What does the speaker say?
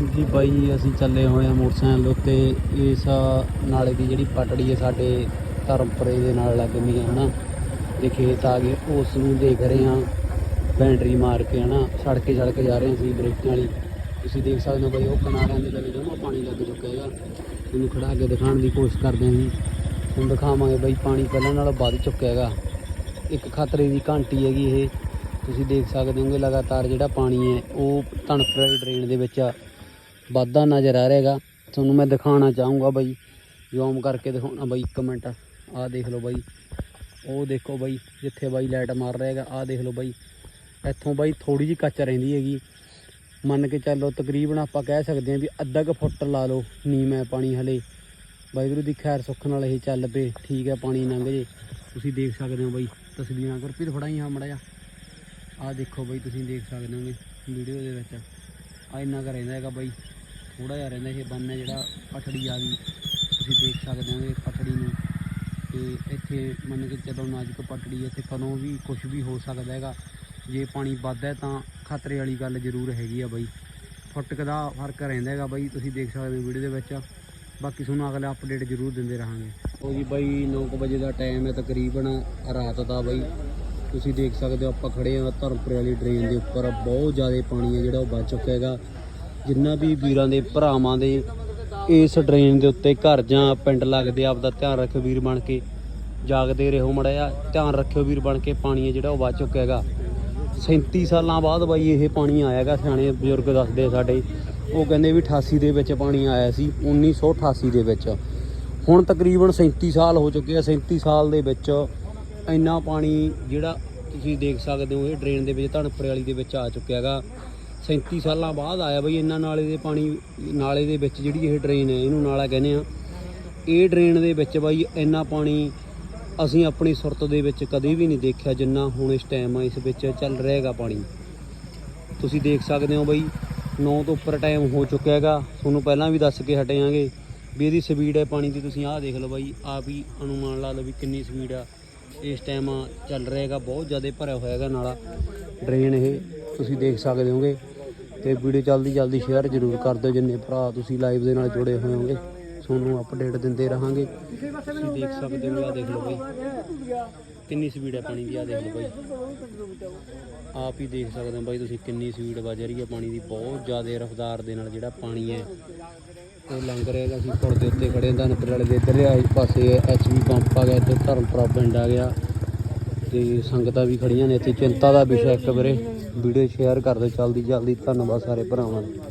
ਹਾਂਜੀ ਬਾਈ ਅਸੀਂ ਚੱਲੇ ਹੋਏ ਆ ਮੋਟਰਸਾਈਕਲ ਉੱਤੇ। ਇਸ ਨਾਲੇ ਦੀ ਜਿਹੜੀ ਪਟੜੀ ਹੈ ਸਾਡੇ ਧਰਮਪੁਰੇ ਦੇ ਨਾਲ ਲੱਗਦੀ ਹੈ, ਹਨਾ? ਤੇ ਖੇਤ ਆ ਗਏ। ਉਸ ਨੂੰ ਦੇਖ ਰਹੇ ਆ ਬੈਂਡਰੀ ਮਾਰ ਕੇ, ਹਨਾ? ਸੜਕੇ ਸੜਕ ਜਾ ਰਹੇ ਅਸੀਂ, ਬ੍ਰੇਕਾਂ ਵਾਲੀ। ਤੁਸੀਂ ਦੇਖ ਸਕਦੇ ਹੋ ਬਾਈ ਉਹ ਕਿਨਾਰਿਆਂ ਦੇ ਲੱਗੇ ਜਮਾ ਪਾਣੀ ਲੱਗ ਚੁੱਕਾ ਹੈਗਾ। ਇਹਨੂੰ ਖੜਾ ਕੇ ਦਿਖਾਉਣ ਦੀ ਕੋਸ਼ਿਸ਼ ਕਰਦੇ ਹਾਂ ਜੀ। ਹੁਣ ਦਿਖਾਵਾਂਗੇ ਬਾਈ ਪਾਣੀ ਪਹਿਲਾਂ ਨਾਲੋਂ ਵੱਧ ਚੁੱਕਿਆ ਹੈਗਾ। ਇੱਕ ਖਤਰੇ ਦੀ ਘੰਟੀ ਹੈਗੀ ਇਹ। ਤੁਸੀਂ ਦੇਖ ਸਕਦੇ ਹੋਗੇ, ਲਗਾਤਾਰ ਜਿਹੜਾ ਪਾਣੀ ਹੈ, ਉਹ ਧਨਪੁਰ ਵਾਲੀ ਡਰੇਨ ਦੇ ਵਿੱਚ ਵਾਧਾ ਨਜ਼ਰ ਆ ਰਿਹਾ ਹੈਗਾ ਤੁਹਾਨੂੰ ਮੈਂ ਦਿਖਾਉਣਾ ਚਾਹੂੰਗਾ ਬਾਈ। ਜ਼ੂਮ ਕਰਕੇ ਦਿਖਾਉਣਾ ਬਾਈ ਇੱਕ ਮਿੰਟ। ਆਹ ਦੇਖ ਲਓ ਬਾਈ। ਉਹ ਦੇਖੋ ਬਾਈ, ਜਿੱਥੇ ਬਾਈ ਲਾਈਟ ਮਾਰ ਰਿਹਾ ਹੈਗਾ, ਆਹ ਦੇਖ ਲਓ ਬਾਈ। ਇੱਥੋਂ ਬਾਈ ਥੋੜੀ ਜਿਹੀ ਕੱਚ ਰਹਿੰਦੀ ਹੈਗੀ। ਮੰਨ ਕੇ ਚੱਲੋ, ਤਕਰੀਬਨ ਆਪਾਂ ਕਹਿ ਸਕਦੇ ਹਾਂ ਵੀ ਅੱਧਾ ਕੁ ਫੁੱਟ ਲਾ ਲਓ ਨੀਮ ਹੈ ਪਾਣੀ ਹਲੇ। ਵਾਹਿਗੁਰੂ ਦੀ ਖੈਰ ਸੁੱਖ ਨਾਲ ਇਹ ਚੱਲ ਪਏ, ਠੀਕ ਹੈ, ਪਾਣੀ ਲੰਘ ਜੇ। ਤੁਸੀਂ ਦੇਖ ਸਕਦੇ ਹੋ ਬਾਈ, ਤਸਵੀਰਾਂ ਗੁਰਪ੍ਰੀਤ ਫੜਾਈ ਹਾਂ ਮੜਾ ਜਾ ਆਹ ਦੇਖੋ ਬਾਈ, ਤੁਸੀਂ ਦੇਖ ਸਕਦੇ ਹੋਗੇ ਵੀਡੀਓ ਦੇ ਵਿੱਚ। ਆ ਇੰਨਾ ਕੁ ਰਹਿੰਦਾ ਹੈਗਾ ਬਾਈ। ਥੋੜਾ ਜਿਹਾ ਰਹਿੰਦਾ ਇਹ ਬੰਨ ਹੈ ਜਿਹੜਾ ਪਟੜੀ ਆ ਗਈ। ਤੁਸੀਂ ਦੇਖ ਸਕਦੇ ਹੋ ਇਹ ਪਟੜੀ ਨੂੰ। ਤੇ ਇੱਥੇ ਮੰਨ ਕੇ ਚੱਲੋ ਨਾਜ਼ੁਕ ਪਟੜੀ ਇੱਥੇ ਕਦੋਂ ਵੀ ਕੁਝ ਵੀ ਹੋ ਸਕਦਾ ਹੈਗਾ। ਜੇ ਪਾਣੀ ਵੱਧਦਾ ਤਾਂ ਖਤਰੇ ਵਾਲੀ ਗੱਲ ਜ਼ਰੂਰ ਹੈਗੀ ਆ ਬਾਈ। ਫੁੱਟਕ ਦਾ ਫ਼ਰਕ ਰਹਿੰਦਾ ਹੈਗਾ ਬਾਈ, ਤੁਸੀਂ ਦੇਖ ਸਕਦੇ ਹੋ ਵੀਡੀਓ ਦੇ ਵਿੱਚ। ਬਾਕੀ ਤੁਹਾਨੂੰ ਅਗਲਾ ਅਪਡੇਟ ਜ਼ਰੂਰ ਦਿੰਦੇ ਰਹਾਂਗੇ। ਉਹ ਜੀ ਬਾਈ 9 ਵਜੇ ਦਾ ਟਾਈਮ ਹੈ ਤਕਰੀਬਨ, ਰਾਤ ਦਾ ਬਾਈ। ਤੁਸੀਂ ਦੇਖ ਸਕਦੇ ਹੋ ਆਪਾਂ ਖੜੇ ਹਾਂ ਧਰਮਪੁਰ ਵਾਲੀ ਡਰੇਨ ਦੇ ਉੱਪਰ। ਬਹੁਤ ਜ਼ਿਆਦਾ ਪਾਣੀ ਹੈ ਜਿਹੜਾ ਉਹ ਵੱਜ ਚੁੱਕਾ ਹੈਗਾ। ਜਿੰਨਾ ਵੀ ਵੀਰਾਂ ਦੇ ਭਰਾਵਾਂ ਦੇ ਇਸ ਡਰੇਨ ਦੇ ਉੱਤੇ ਘਰ ਜਾਂ ਪਿੰਡ ਲੱਗਦੇ ਆ, ਆਪਦਾ ਧਿਆਨ ਰੱਖਿਓ ਵੀਰ ਬਣ ਕੇ। ਜਾਗਦੇ ਰਹੋ ਮੜਾ ਜਾ ਧਿਆਨ ਰੱਖਿਓ ਵੀਰ ਬਣ ਕੇ ਪਾਣੀ ਹੈ ਜਿਹੜਾ ਉਹ ਵੱਜ ਚੁੱਕਿਆ ਹੈਗਾ। 37 ਸਾਲਾਂ ਬਾਅਦ ਬਾਈ ਇਹ ਪਾਣੀ ਆਇਆ ਹੈਗਾ ਸਿਆਣੇ ਬਜ਼ੁਰਗ ਦੱਸਦੇ ਸਾਡੇ। ਉਹ ਕਹਿੰਦੇ ਵੀ 88 ਦੇ ਵਿੱਚ ਪਾਣੀ ਆਇਆ ਸੀ 1988 ਦੇ ਵਿੱਚ। ਹੁਣ ਤਕਰੀਬਨ 37 ਸਾਲ ਹੋ ਚੁੱਕੇ ਆ 37 ਸਾਲ ਦੇ ਵਿੱਚ ਇੰਨਾ ਪਾਣੀ ਜਿਹੜਾ ਤੁਸੀਂ ਦੇਖ ਸਕਦੇ ਹੋ ਇਹ ਡਰੇਨ ਦੇ ਵਿੱਚ ਧਨਪੁਰੇ ਵਾਲੀ ਦੇ ਵਿੱਚ ਆ ਚੁੱਕਿਆ ਹੈਗਾ। 37 ਸਾਲਾਂ ਬਾਅਦ ਆਇਆ ਬਈ ਇੰਨਾ ਨਾਲੇ ਦੇ ਪਾਣੀ, ਨਾਲੇ ਦੇ ਵਿੱਚ ਜਿਹੜੀ ਇਹ ਡਰੇਨ ਹੈ, ਇਹਨੂੰ ਨਾਲਾ ਕਹਿੰਦੇ ਆ ਇਹ ਡਰੇਨ ਦੇ ਵਿੱਚ ਬਾਈ ਇੰਨਾ ਪਾਣੀ ਅਸੀਂ ਆਪਣੀ ਸੁਰਤ ਦੇ ਵਿੱਚ ਕਦੇ ਵੀ ਨਹੀਂ ਦੇਖਿਆ ਜਿੰਨਾ ਹੁਣ ਇਸ ਟਾਈਮ ਇਸ ਵਿੱਚ ਚੱਲ ਰਿਹਾ ਹੈਗਾ ਪਾਣੀ। ਤੁਸੀਂ ਦੇਖ ਸਕਦੇ ਹੋ ਬਈ 9 ਤੋਂ ਉੱਪਰ ਟਾਈਮ ਹੋ ਚੁੱਕਿਆ ਹੈਗਾ। ਤੁਹਾਨੂੰ ਪਹਿਲਾਂ ਵੀ ਦੱਸ ਕੇ ਹਟਿਆਂਗੇ ਵੀ ਇਹਦੀ ਸਪੀਡ ਹੈ ਪਾਣੀ ਦੀ। ਤੁਸੀਂ ਆਹ ਦੇਖ ਲਓ ਬਾਈ, ਆਪ ਹੀ ਅਨੁਮਾਨ ਲਾ ਲਓ ਵੀ ਕਿੰਨੀ ਸਪੀਡ ਆ। ਇਸ ਟਾਈਮ ਚੱਲ ਰਿਹਾ ਹੈਗਾ ਬਹੁਤ ਜ਼ਿਆਦਾ ਭਰਿਆ ਹੋਇਆ ਹੈਗਾ ਨਾਲਾ। ਡਰੇਨ ਇਹ, ਤੁਸੀਂ ਦੇਖ ਸਕਦੇ ਹੋਗੇ। ਤੇ ਵੀਡੀਓ ਜਲਦੀ ਜਲਦੀ ਸ਼ੇਅਰ ਜ਼ਰੂਰ ਕਰ ਦਿਓ ਜਿੰਨੇ ਭਰਾ ਤੁਸੀਂ ਲਾਈਵ ਦੇ ਨਾਲ ਜੁੜੇ ਹੋਏ ਹੋਗੇ ਤੁਹਾਨੂੰ ਅਪਡੇਟ ਦਿੰਦੇ ਰਹਾਂਗੇ। ਤੁਸੀਂ ਦੇਖ ਸਕਦੇ ਹੋ, ਆਹ ਦੇਖ ਲਓ ਬਾਈ। ਕਿੰਨੀ ਸਪੀਡ ਹੈ ਪਾਣੀ ਦੀ ਆ ਦੇਖ ਲਓ ਬਾਈ। ਆਪ ਹੀ ਦੇਖ ਸਕਦੇ ਹੋ ਬਾਈ ਤੁਸੀਂ ਕਿੰਨੀ ਸਪੀਡ ਵੱਜ ਰਹੀ ਹੈ ਪਾਣੀ ਦੀ। ਬਹੁਤ ਜ਼ਿਆਦਾ ਰਫ਼ਤਾਰ ਦੇ ਨਾਲ ਜਿਹੜਾ ਪਾਣੀ ਹੈ ਉਹ ਲੰਘ ਰਿਹਾ ਹੈਗਾ। ਅਸੀਂ ਪੁਲ ਦੇ ਉੱਤੇ ਖੜੇ ਹਾਂ ਧਨਪੁਰ ਵਾਲੇ ਦੇ ਇੱਧਰ ਆਈ ਪਾਸੇ ਐਚਵੀ ਪੰਪ ਆ ਗਿਆ, ਇੱਧਰ ਧਰਮਪੁਰਾ ਪਿੰਡ ਆ ਗਿਆ। ਤੇ ਸੰਗਤਾਂ ਵੀ ਖੜੀਆਂ ਨੇ। ਇੱਥੇ ਚਿੰਤਾ ਦਾ ਵਿਸ਼ਾ ਇੱਕ ਵੀਰੇ। ਵੀਡੀਓ ਸ਼ੇਅਰ ਕਰ ਦਿਓ ਜਲਦੀ ਜਲਦੀ ਧੰਨਵਾਦ ਸਾਰੇ ਭਰਾਵਾਂ ਦਾ।